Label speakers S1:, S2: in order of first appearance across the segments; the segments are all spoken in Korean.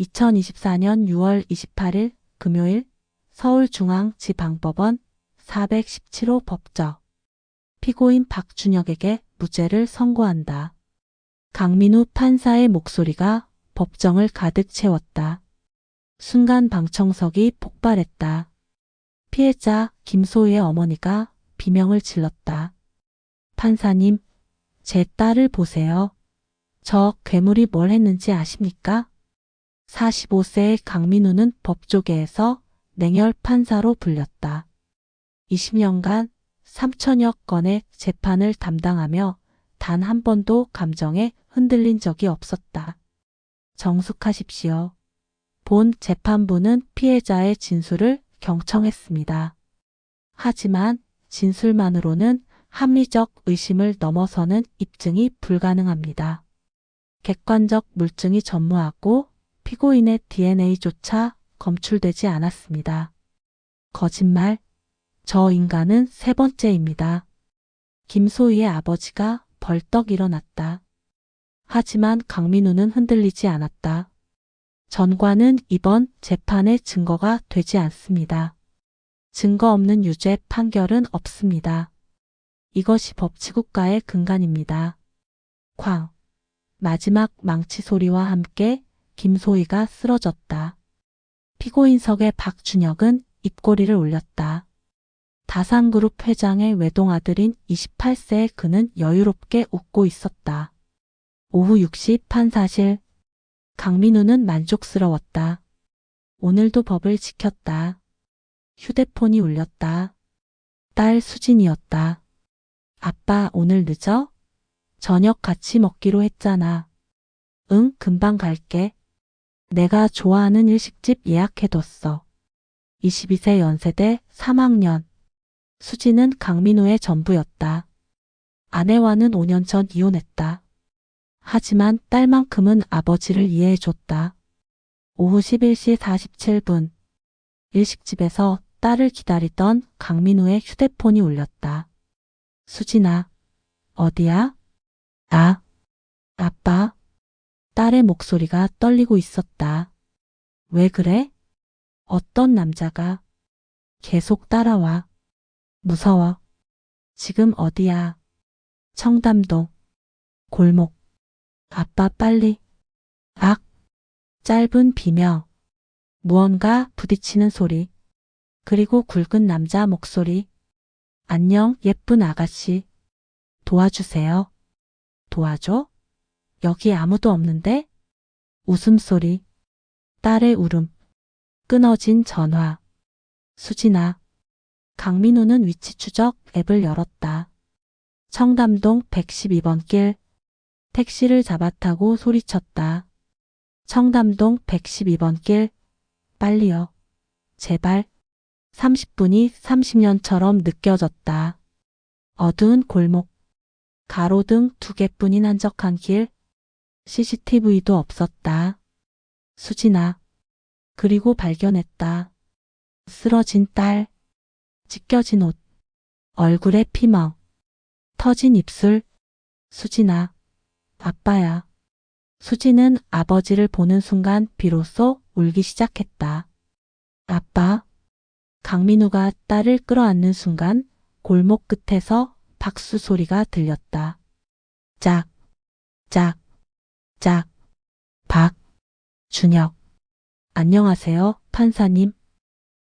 S1: 2024년 6월 28일 금요일 서울중앙지방법원 417호 법정 피고인 박준혁에게 무죄를 선고한다. 강민우 판사의 목소리가 법정을 가득 채웠다. 순간 방청석이 폭발했다. 피해자 김소희의 어머니가 비명을 질렀다. 판사님, 제 딸을 보세요. 저 괴물이 뭘 했는지 아십니까? 45세의 강민우는 법조계에서 냉혈 판사로 불렸다. 20년간 3천여 건의 재판을 담당하며 단 한 번도 감정에 흔들린 적이 없었다. 정숙하십시오. 본 재판부는 피해자의 진술을 경청했습니다. 하지만 진술만으로는 합리적 의심을 넘어서는 입증이 불가능합니다. 객관적 물증이 전무하고 피고인의 DNA조차 검출되지 않았습니다. 거짓말. 저 인간은 세 번째입니다. 김소희의 아버지가 벌떡 일어났다. 하지만 강민우는 흔들리지 않았다. 전과는 이번 재판의 증거가 되지 않습니다. 증거 없는 유죄 판결은 없습니다. 이것이 법치국가의 근간입니다. 쾅. 마지막 망치 소리와 함께 김소희가 쓰러졌다. 피고인석의 박준혁은 입꼬리를 올렸다. 다산그룹 회장의 외동아들인 28세의 그는 여유롭게 웃고 있었다. 오후 6시 판사실. 강민우는 만족스러웠다. 오늘도 법을 지켰다. 휴대폰이 울렸다. 딸 수진이었다. 아빠 오늘 늦어? 저녁 같이 먹기로 했잖아. 응, 금방 갈게. 내가 좋아하는 일식집 예약해뒀어. 22세 연세대 3학년. 수지는 강민우의 전부였다. 아내와는 5년 전 이혼했다. 하지만 딸만큼은 아버지를 이해해줬다. 오후 11시 47분. 일식집에서 딸을 기다리던 강민우의 휴대폰이 울렸다. 수진아, 어디야? 아, 아빠. 딸의 목소리가 떨리고 있었다. 왜 그래? 어떤 남자가 계속 따라와. 무서워. 지금 어디야? 청담동. 골목. 아빠 빨리. 악. 짧은 비명. 무언가 부딪히는 소리. 그리고 굵은 남자 목소리. 안녕, 예쁜 아가씨. 도와주세요. 도와줘? 여기 아무도 없는데? 웃음소리. 딸의 울음. 끊어진 전화. 수진아. 강민우는 위치 추적 앱을 열었다. 청담동 112번 길. 택시를 잡아 타고 소리쳤다. 청담동 112번 길. 빨리요. 제발. 30분이 30년처럼 느껴졌다. 어두운 골목. 가로등 두 개뿐인 한적한 길. CCTV도 없었다. 수진아. 그리고 발견했다. 쓰러진 딸. 찢겨진 옷. 얼굴에 피멍. 터진 입술. 수진아. 아빠야. 수진은 아버지를 보는 순간 비로소 울기 시작했다. 아빠. 강민우가 딸을 끌어안는 순간 골목 끝에서 박수 소리가 들렸다. 짝, 짝, 짝, 박, 준혁. 안녕하세요, 판사님.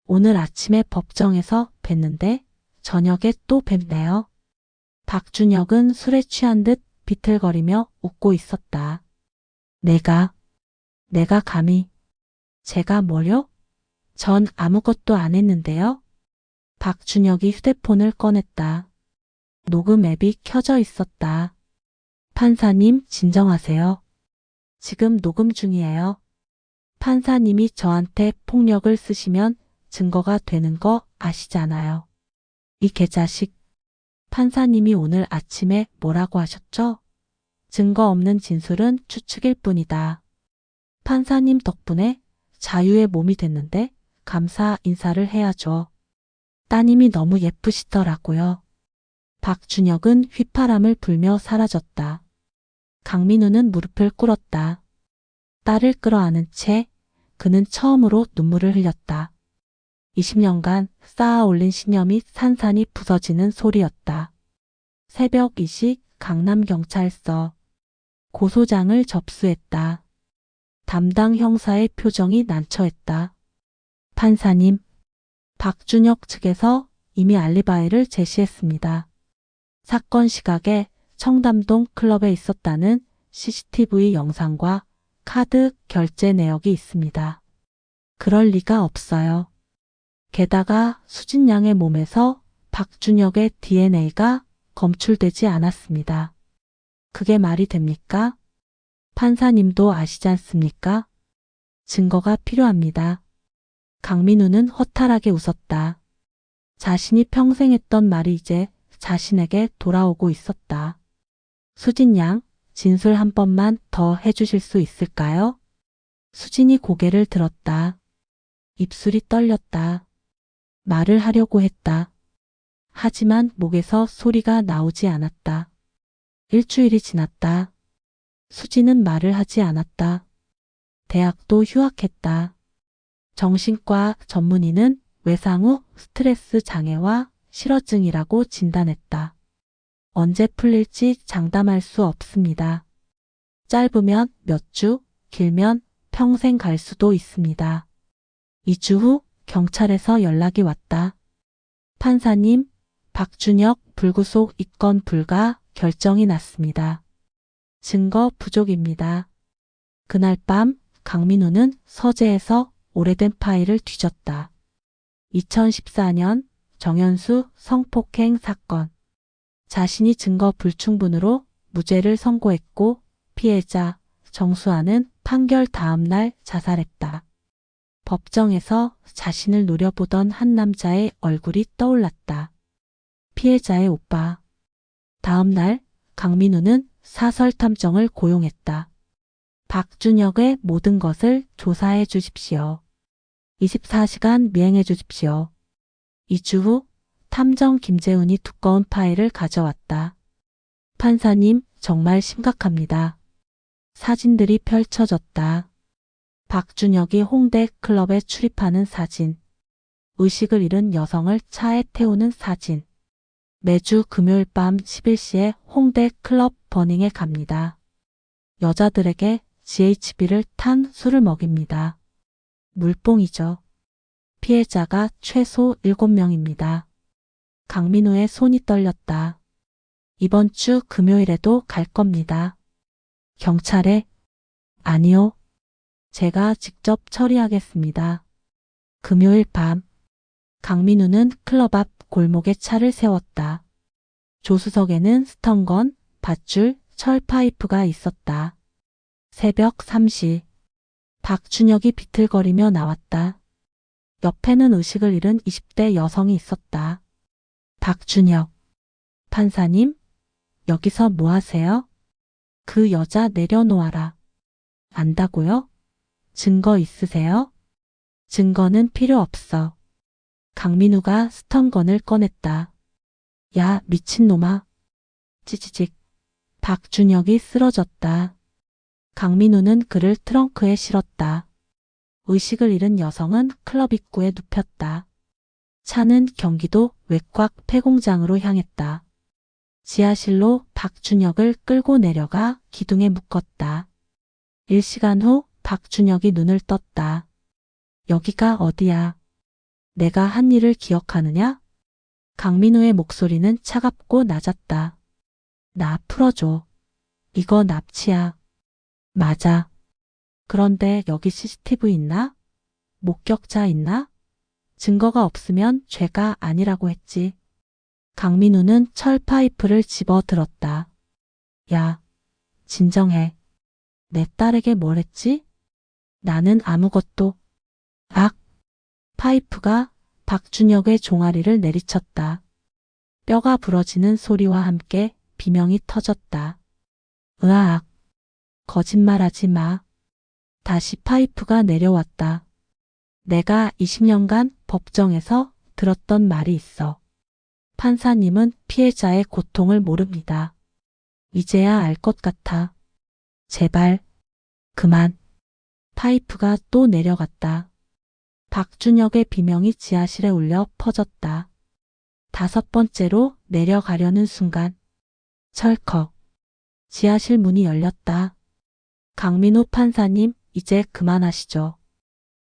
S1: 오늘 아침에 법정에서 뵀는데 저녁에 또 뵙네요. 박준혁은 술에 취한 듯 비틀거리며 웃고 있었다. 내가, 내가 감히, 제가 뭐요? 전 아무것도 안 했는데요. 박준혁이 휴대폰을 꺼냈다. 녹음 앱이 켜져 있었다. 판사님, 진정하세요. 지금 녹음 중이에요. 판사님이 저한테 폭력을 쓰시면 증거가 되는 거 아시잖아요. 이 개자식. 판사님이 오늘 아침에 뭐라고 하셨죠? 증거 없는 진술은 추측일 뿐이다. 판사님 덕분에 자유의 몸이 됐는데 감사 인사를 해야죠. 따님이 너무 예쁘시더라고요. 박준혁은 휘파람을 불며 사라졌다. 강민우는 무릎을 꿇었다. 딸을 끌어안은 채 그는 처음으로 눈물을 흘렸다. 20년간 쌓아 올린 신념이 산산이 부서지는 소리였다. 새벽 2시 강남경찰서 고소장을 접수했다. 담당 형사의 표정이 난처했다. 판사님, 박준혁 측에서 이미 알리바이를 제시했습니다. 사건 시각에 청담동 클럽에 있었다는 CCTV 영상과 카드 결제 내역이 있습니다. 그럴 리가 없어요. 게다가 수진 양의 몸에서 박준혁의 DNA가 검출되지 않았습니다. 그게 말이 됩니까? 판사님도 아시지 않습니까? 증거가 필요합니다. 강민우는 허탈하게 웃었다. 자신이 평생 했던 말이 이제 자신에게 돌아오고 있었다. 수진 양, 진술 한 번만 더 해주실 수 있을까요? 수진이 고개를 들었다. 입술이 떨렸다. 말을 하려고 했다. 하지만 목에서 소리가 나오지 않았다. 일주일이 지났다. 수지는 말을 하지 않았다. 대학도 휴학했다. 정신과 전문의는 외상 후 스트레스 장애와 실어증이라고 진단했다. 언제 풀릴지 장담할 수 없습니다. 짧으면 몇 주, 길면 평생 갈 수도 있습니다. 2주 후 경찰에서 연락이 왔다. 판사님, 박준혁 불구속 입건 불가 결정이 났습니다. 증거 부족입니다. 그날 밤 강민우는 서재에서 오래된 파일을 뒤졌다. 2014년 정현수 성폭행 사건. 자신이 증거 불충분으로 무죄를 선고했고 피해자 정수아는 판결 다음 날 자살했다. 법정에서 자신을 노려보던 한 남자의 얼굴이 떠올랐다. 피해자의 오빠. 다음 날 강민우는 사설 탐정을 고용했다. 박준혁의 모든 것을 조사해 주십시오. 24시간 미행해 주십시오. 2주 후 탐정 김재훈이 두꺼운 파일을 가져왔다. 판사님, 정말 심각합니다. 사진들이 펼쳐졌다. 박준혁이 홍대 클럽에 출입하는 사진. 의식을 잃은 여성을 차에 태우는 사진. 매주 금요일 밤 11시에 홍대 클럽 버닝에 갑니다. 여자들에게 GHB를 탄 술을 먹입니다. 물뽕이죠. 피해자가 최소 7명입니다. 강민우의 손이 떨렸다. 이번 주 금요일에도 갈 겁니다. 경찰에 아니요. 제가 직접 처리하겠습니다. 금요일 밤 강민우는 클럽 앞 골목에 차를 세웠다. 조수석에는 스턴건, 밧줄, 철 파이프가 있었다. 새벽 3시 박준혁이 비틀거리며 나왔다. 옆에는 의식을 잃은 20대 여성이 있었다. 박준혁. 판사님, 여기서 뭐 하세요? 그 여자 내려놓아라. 안다고요? 증거 있으세요? 증거는 필요 없어. 강민우가 스턴건을 꺼냈다. 야, 미친놈아. 찌찌직. 박준혁이 쓰러졌다. 강민우는 그를 트렁크에 실었다. 의식을 잃은 여성은 클럽 입구에 눕혔다. 차는 경기도 외곽 폐공장으로 향했다. 지하실로 박준혁을 끌고 내려가 기둥에 묶었다. 1시간 후 박준혁이 눈을 떴다. 여기가 어디야? 내가 한 일을 기억하느냐? 강민우의 목소리는 차갑고 낮았다. 나 풀어줘. 이거 납치야. 맞아. 그런데 여기 CCTV 있나? 목격자 있나? 증거가 없으면 죄가 아니라고 했지. 강민우는 철 파이프를 집어 들었다. 야, 진정해. 내 딸에게 뭘 했지? 나는 아무것도. 악! 파이프가 박준혁의 종아리를 내리쳤다. 뼈가 부러지는 소리와 함께 비명이 터졌다. 으악! 거짓말하지 마. 다시 파이프가 내려왔다. 내가 20년간 법정에서 들었던 말이 있어. 판사님은 피해자의 고통을 모릅니다. 이제야 알 것 같아. 제발, 그만. 파이프가 또 내려갔다. 박준혁의 비명이 지하실에 울려 퍼졌다. 다섯 번째로 내려가려는 순간 철컥 지하실 문이 열렸다. 강민호 판사님 이제 그만하시죠.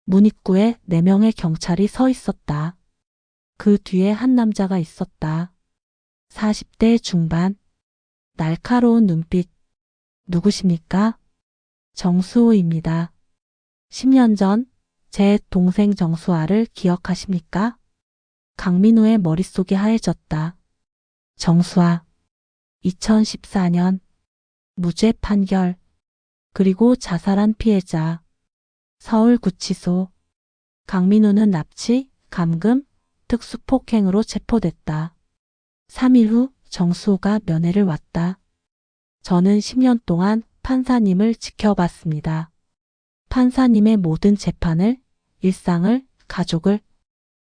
S1: 문 입구에 네 명의 경찰이 서 있었다. 그 뒤에 한 남자가 있었다. 40대 중반. 날카로운 눈빛. 누구십니까? 정수호입니다. 10년 전 제 동생 정수아를 기억하십니까? 강민호의 머릿속이 하얘졌다. 정수아. 2014년. 무죄 판결. 그리고 자살한 피해자. 서울구치소. 강민호는 납치, 감금, 특수폭행으로 체포됐다. 3일 후 정수호가 면회를 왔다. 저는 10년 동안 판사님을 지켜봤습니다. 판사님의 모든 재판을, 일상을, 가족을,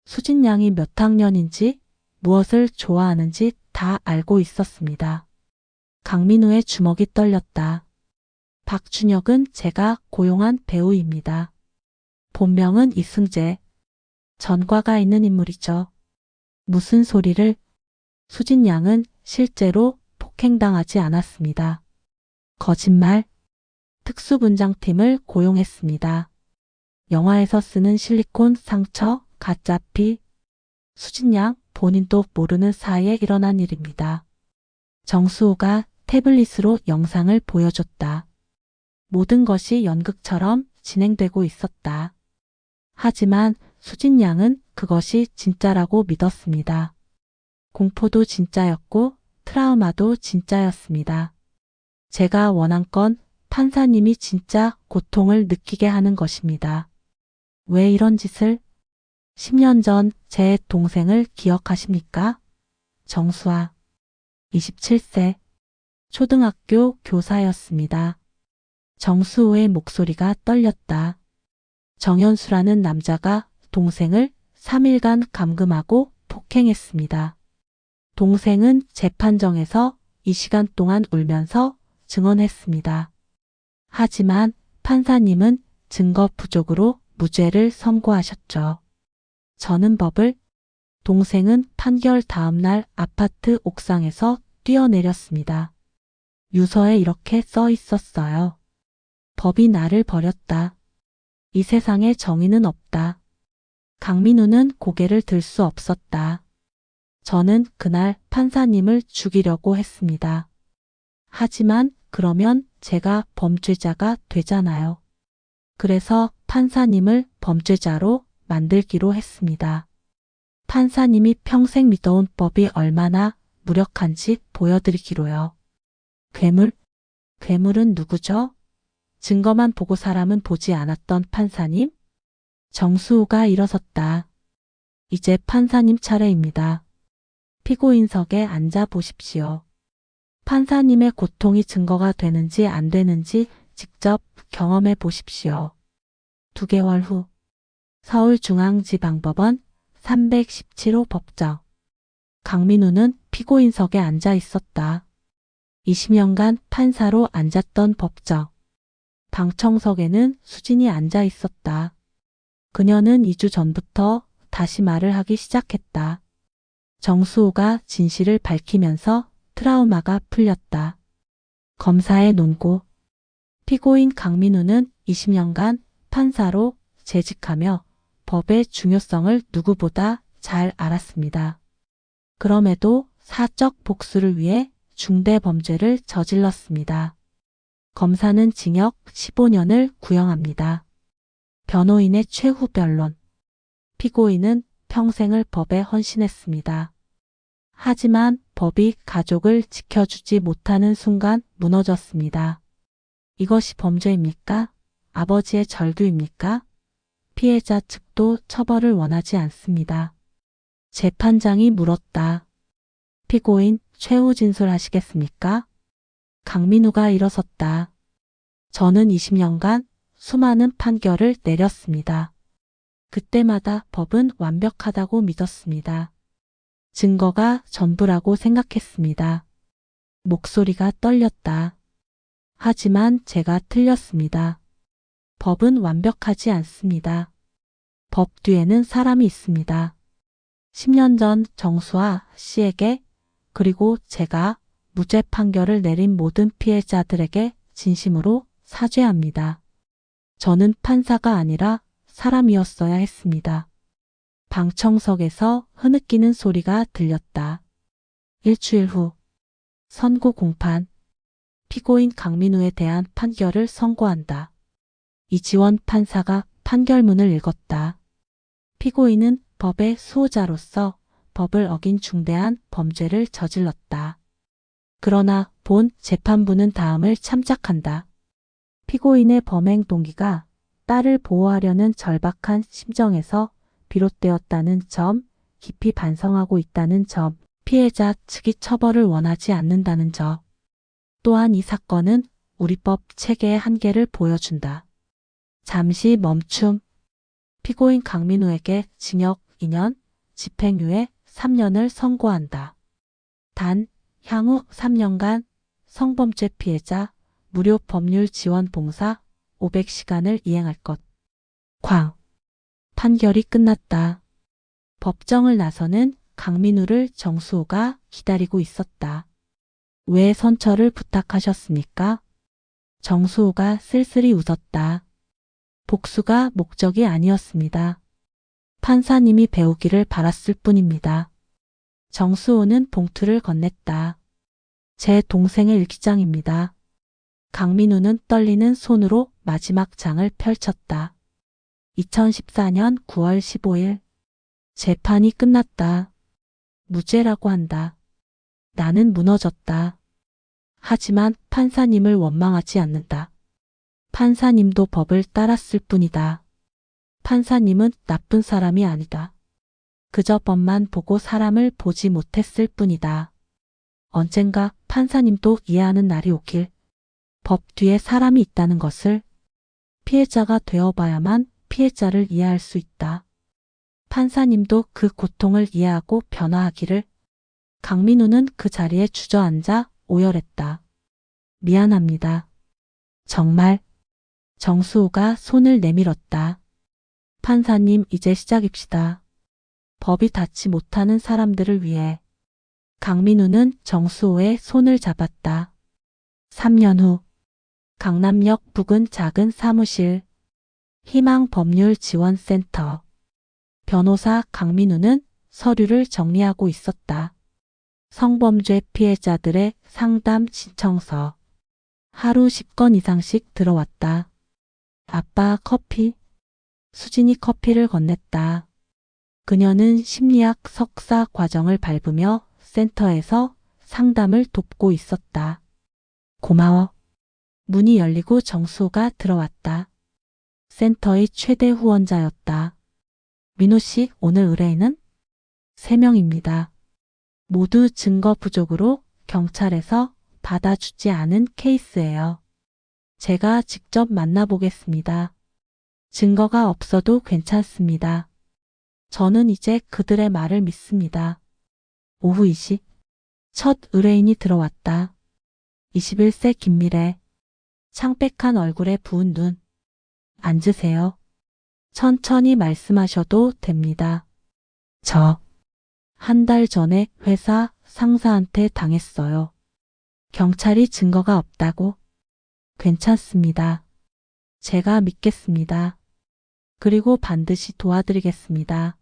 S1: 수진 양이 몇 학년인지, 무엇을 좋아하는지 다 알고 있었습니다. 강민우의 주먹이 떨렸다. 박준혁은 제가 고용한 배우입니다. 본명은 이승재. 전과가 있는 인물이죠. 무슨 소리를? 수진 양은 실제로 폭행당하지 않았습니다. 거짓말. 특수분장팀을 고용했습니다. 영화에서 쓰는 실리콘 상처, 가짜 피. 수진 양 본인도 모르는 사이에 일어난 일입니다. 정수호가 태블릿으로 영상을 보여줬다. 모든 것이 연극처럼 진행되고 있었다. 하지만 수진 양은 그것이 진짜라고 믿었습니다. 공포도 진짜였고 트라우마도 진짜였습니다. 제가 원한 건 판사님이 진짜 고통을 느끼게 하는 것입니다. 왜 이런 짓을? 10년 전 제 동생을 기억하십니까? 정수아. 27세. 초등학교 교사였습니다. 정수호의 목소리가 떨렸다. 정현수라는 남자가 동생을 3일간 감금하고 폭행했습니다. 동생은 재판정에서 이 시간 동안 울면서 증언했습니다. 하지만 판사님은 증거 부족으로 무죄를 선고하셨죠. 저는 법을 동생은 판결 다음날 아파트 옥상에서 뛰어내렸습니다. 유서에 이렇게 써 있었어요. 법이 나를 버렸다. 이 세상에 정의는 없다. 강민우는 고개를 들 수 없었다. 저는 그날 판사님을 죽이려고 했습니다. 하지만 그러면 제가 범죄자가 되잖아요. 그래서 판사님을 범죄자로 만들기로 했습니다. 판사님이 평생 믿어온 법이 얼마나 무력한지 보여드리기로요. 괴물? 괴물은 누구죠? 증거만 보고 사람은 보지 않았던 판사님? 정수호가 일어섰다. 이제 판사님 차례입니다. 피고인석에 앉아 보십시오. 판사님의 고통이 증거가 되는지 안 되는지 직접 경험해 보십시오. 두 개월 후 서울중앙지방법원 317호 법정 강민우는 피고인석에 앉아 있었다. 20년간 판사로 앉았던 법정. 방청석에는 수진이 앉아 있었다. 그녀는 2주 전부터 다시 말을 하기 시작했다. 정수호가 진실을 밝히면서 트라우마가 풀렸다. 검사의 논고. 피고인 강민우는 20년간 판사로 재직하며 법의 중요성을 누구보다 잘 알았습니다. 그럼에도 사적 복수를 위해 중대 범죄를 저질렀습니다. 검사는 징역 15년을 구형합니다. 변호인의 최후 변론. 피고인은 평생을 법에 헌신했습니다. 하지만 법이 가족을 지켜주지 못하는 순간 무너졌습니다. 이것이 범죄입니까? 아버지의 절규입니까? 피해자 측도 처벌을 원하지 않습니다. 재판장이 물었다. 피고인 최후 진술하시겠습니까? 강민우가 일어섰다. 저는 20년간 수많은 판결을 내렸습니다. 그때마다 법은 완벽하다고 믿었습니다. 증거가 전부라고 생각했습니다. 목소리가 떨렸다. 하지만 제가 틀렸습니다. 법은 완벽하지 않습니다. 법 뒤에는 사람이 있습니다. 10년 전 정수아 씨에게 그리고 제가 무죄 판결을 내린 모든 피해자들에게 진심으로 사죄합니다. 저는 판사가 아니라 사람이었어야 했습니다. 방청석에서 흐느끼는 소리가 들렸다. 일주일 후 선고 공판 피고인 강민우에 대한 판결을 선고한다. 이지원 판사가 판결문을 읽었다. 피고인은 법의 수호자로서 법을 어긴 중대한 범죄를 저질렀다. 그러나 본 재판부는 다음을 참작한다. 피고인의 범행 동기가 딸을 보호하려는 절박한 심정에서 비롯되었다는 점, 깊이 반성하고 있다는 점, 피해자 측이 처벌을 원하지 않는다는 점. 또한 이 사건은 우리 법 체계의 한계를 보여준다. 잠시 멈춤. 피고인 강민우에게 징역 2년, 집행유예 3년을 선고한다. 단, 향후 3년간 성범죄 피해자 무료 법률 지원 봉사 500시간을 이행할 것. 광. 판결이 끝났다. 법정을 나서는 강민우를 정수호가 기다리고 있었다. 왜 선처를 부탁하셨습니까? 정수호가 쓸쓸히 웃었다. 복수가 목적이 아니었습니다. 판사님이 배우기를 바랐을 뿐입니다. 정수호는 봉투를 건넸다. 제 동생의 일기장입니다. 강민우는 떨리는 손으로 마지막 장을 펼쳤다. 2014년 9월 15일. 재판이 끝났다. 무죄라고 한다. 나는 무너졌다. 하지만 판사님을 원망하지 않는다. 판사님도 법을 따랐을 뿐이다. 판사님은 나쁜 사람이 아니다. 그저 법만 보고 사람을 보지 못했을 뿐이다. 언젠가 판사님도 이해하는 날이 오길. 법 뒤에 사람이 있다는 것을 피해자가 되어봐야만 피해자를 이해할 수 있다. 판사님도 그 고통을 이해하고 변화하기를. 강민우는 그 자리에 주저앉아 오열했다. 미안합니다. 정말. 정수호가 손을 내밀었다. 판사님, 이제 시작입시다. 법이 닿지 못하는 사람들을 위해. 강민우는 정수호의 손을 잡았다. 3년 후. 강남역 부근 작은 사무실. 희망법률지원센터. 변호사 강민우는 서류를 정리하고 있었다. 성범죄 피해자들의 상담 신청서. 하루 10건 이상씩 들어왔다. 아빠 커피. 수진이 커피를 건넸다. 그녀는 심리학 석사 과정을 밟으며 센터에서 상담을 돕고 있었다. 고마워. 문이 열리고 정수호가 들어왔다. 센터의 최대 후원자였다. 민호 씨, 오늘 의뢰인은? 3명입니다. 모두 증거 부족으로 경찰에서 받아주지 않은 케이스예요. 제가 직접 만나보겠습니다. 증거가 없어도 괜찮습니다. 저는 이제 그들의 말을 믿습니다. 오후 2시. 첫 의뢰인이 들어왔다. 21세 김미래. 창백한 얼굴에 부은 눈. 앉으세요. 천천히 말씀하셔도 됩니다. 저, 한 달 전에 회사 상사한테 당했어요. 경찰이 증거가 없다고? 괜찮습니다. 제가 믿겠습니다. 그리고 반드시 도와드리겠습니다.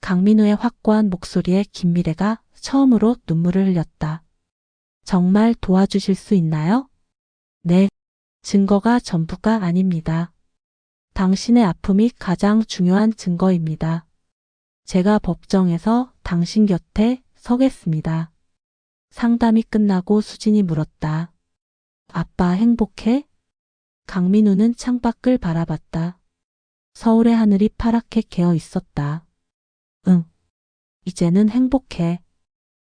S1: 강민우의 확고한 목소리에 김미래가 처음으로 눈물을 흘렸다. 정말 도와주실 수 있나요? 네. 증거가 전부가 아닙니다. 당신의 아픔이 가장 중요한 증거입니다. 제가 법정에서 당신 곁에 서겠습니다. 상담이 끝나고 수진이 물었다. 아빠 행복해? 강민우는 창밖을 바라봤다. 서울의 하늘이 파랗게 개어 있었다. 응. 이제는 행복해.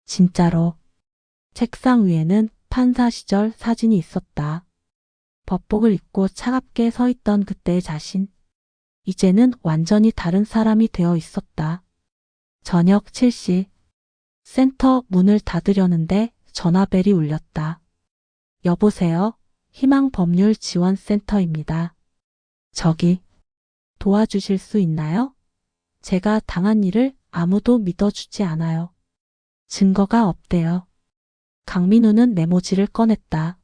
S1: 진짜로. 책상 위에는 판사 시절 사진이 있었다. 법복을 입고 차갑게 서 있던 그때의 자신. 이제는 완전히 다른 사람이 되어 있었다. 저녁 7시. 센터 문을 닫으려는데 전화벨이 울렸다. 여보세요? 희망법률지원센터입니다. 저기, 도와주실 수 있나요? 제가 당한 일을 아무도 믿어주지 않아요. 증거가 없대요. 강민우는 메모지를 꺼냈다.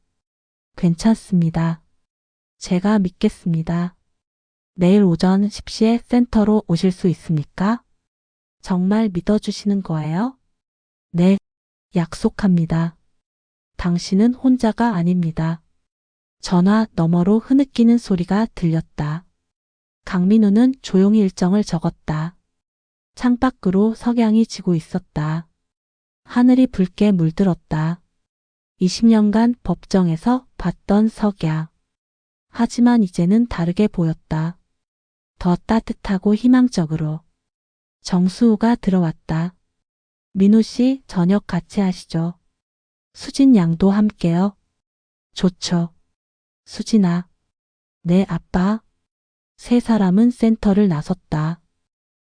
S1: 괜찮습니다. 제가 믿겠습니다. 내일 오전 10시에 센터로 오실 수 있습니까? 정말 믿어주시는 거예요? 네, 약속합니다. 당신은 혼자가 아닙니다. 전화 너머로 흐느끼는 소리가 들렸다. 강민우는 조용히 일정을 적었다. 창밖으로 석양이 지고 있었다. 하늘이 붉게 물들었다. 20년간 법정에서 봤던 석야. 하지만 이제는 다르게 보였다. 더 따뜻하고 희망적으로. 정수우가 들어왔다. 민우 씨 저녁 같이 하시죠. 수진 양도 함께요. 좋죠. 수진아. 네, 아빠. 세 사람은 센터를 나섰다.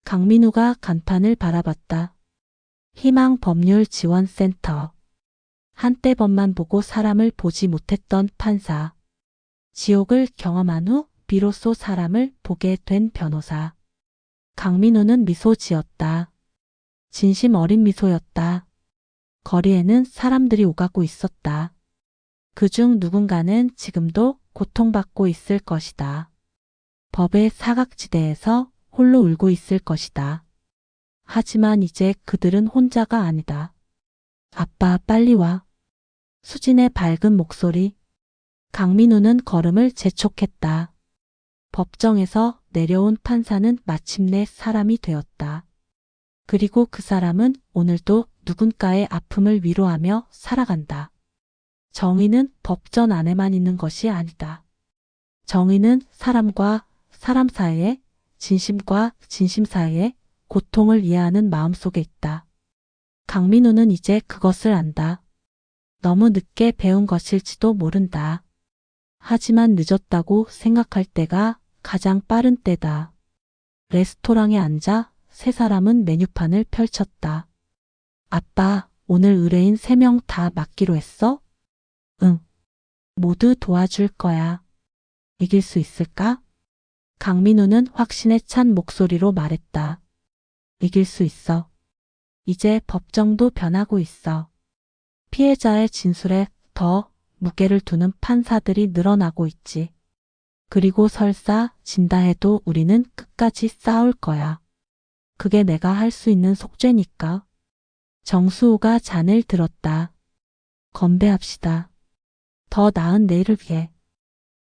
S1: 강민우가 간판을 바라봤다. 희망 법률 지원 센터. 한때 법만 보고 사람을 보지 못했던 판사. 지옥을 경험한 후 비로소 사람을 보게 된 변호사. 강민우는 미소 지었다. 진심 어린 미소였다. 거리에는 사람들이 오가고 있었다. 그중 누군가는 지금도 고통받고 있을 것이다. 법의 사각지대에서 홀로 울고 있을 것이다. 하지만 이제 그들은 혼자가 아니다. 아빠 빨리 와. 수진의 밝은 목소리. 강민우는 걸음을 재촉했다. 법정에서 내려온 판사는 마침내 사람이 되었다. 그리고 그 사람은 오늘도 누군가의 아픔을 위로하며 살아간다. 정의는 법전 안에만 있는 것이 아니다. 정의는 사람과 사람 사이에 진심과 진심 사이에 고통을 이해하는 마음 속에 있다. 강민우는 이제 그것을 안다. 너무 늦게 배운 것일지도 모른다. 하지만 늦었다고 생각할 때가 가장 빠른 때다. 레스토랑에 앉아 세 사람은 메뉴판을 펼쳤다. 아빠, 오늘 의뢰인 세 명 다 맡기로 했어? 응. 모두 도와줄 거야. 이길 수 있을까? 강민우는 확신에 찬 목소리로 말했다. 이길 수 있어. 이제 법정도 변하고 있어. 피해자의 진술에 더 무게를 두는 판사들이 늘어나고 있지. 그리고 설사 진다 해도 우리는 끝까지 싸울 거야. 그게 내가 할 수 있는 속죄니까. 정수호가 잔을 들었다. 건배합시다. 더 나은 내일을 위해.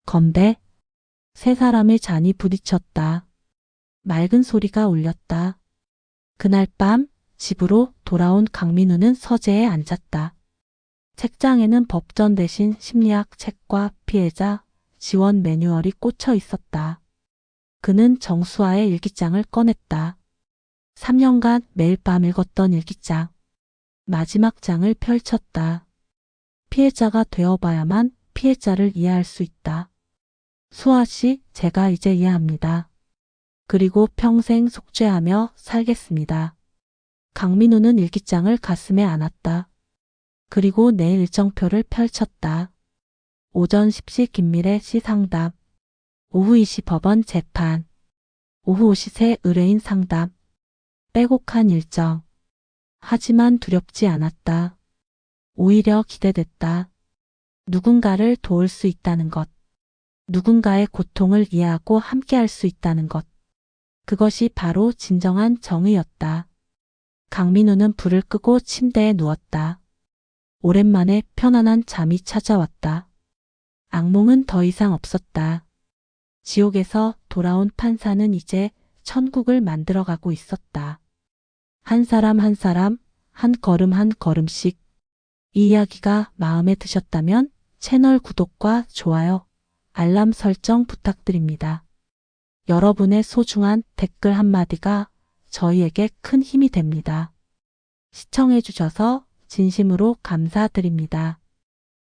S1: 건배. 세 사람의 잔이 부딪혔다. 맑은 소리가 울렸다. 그날 밤 집으로 돌아온 강민우는 서재에 앉았다. 책장에는 법전 대신 심리학 책과 피해자 지원 매뉴얼이 꽂혀 있었다. 그는 정수아의 일기장을 꺼냈다. 3년간 매일 밤 읽었던 일기장. 마지막 장을 펼쳤다. 피해자가 되어봐야만 피해자를 이해할 수 있다. 수아 씨, 제가 이제 이해합니다. 그리고 평생 속죄하며 살겠습니다. 강민우는 일기장을 가슴에 안았다. 그리고 내일 일정표를 펼쳤다. 오전 10시 김밀의 시상담, 오후 2시 법원 재판, 오후 5시 새 의뢰인 상담, 빼곡한 일정. 하지만 두렵지 않았다. 오히려 기대됐다. 누군가를 도울 수 있다는 것. 누군가의 고통을 이해하고 함께할 수 있다는 것. 그것이 바로 진정한 정의였다. 강민우는 불을 끄고 침대에 누웠다. 오랜만에 편안한 잠이 찾아왔다. 악몽은 더 이상 없었다. 지옥에서 돌아온 판사는 이제 천국을 만들어가고 있었다. 한 사람 한 사람, 한 걸음 한 걸음씩. 이 이야기가 마음에 드셨다면 채널 구독과 좋아요, 알람 설정 부탁드립니다. 여러분의 소중한 댓글 한마디가 저희에게 큰 힘이 됩니다. 시청해주셔서 진심으로 감사드립니다.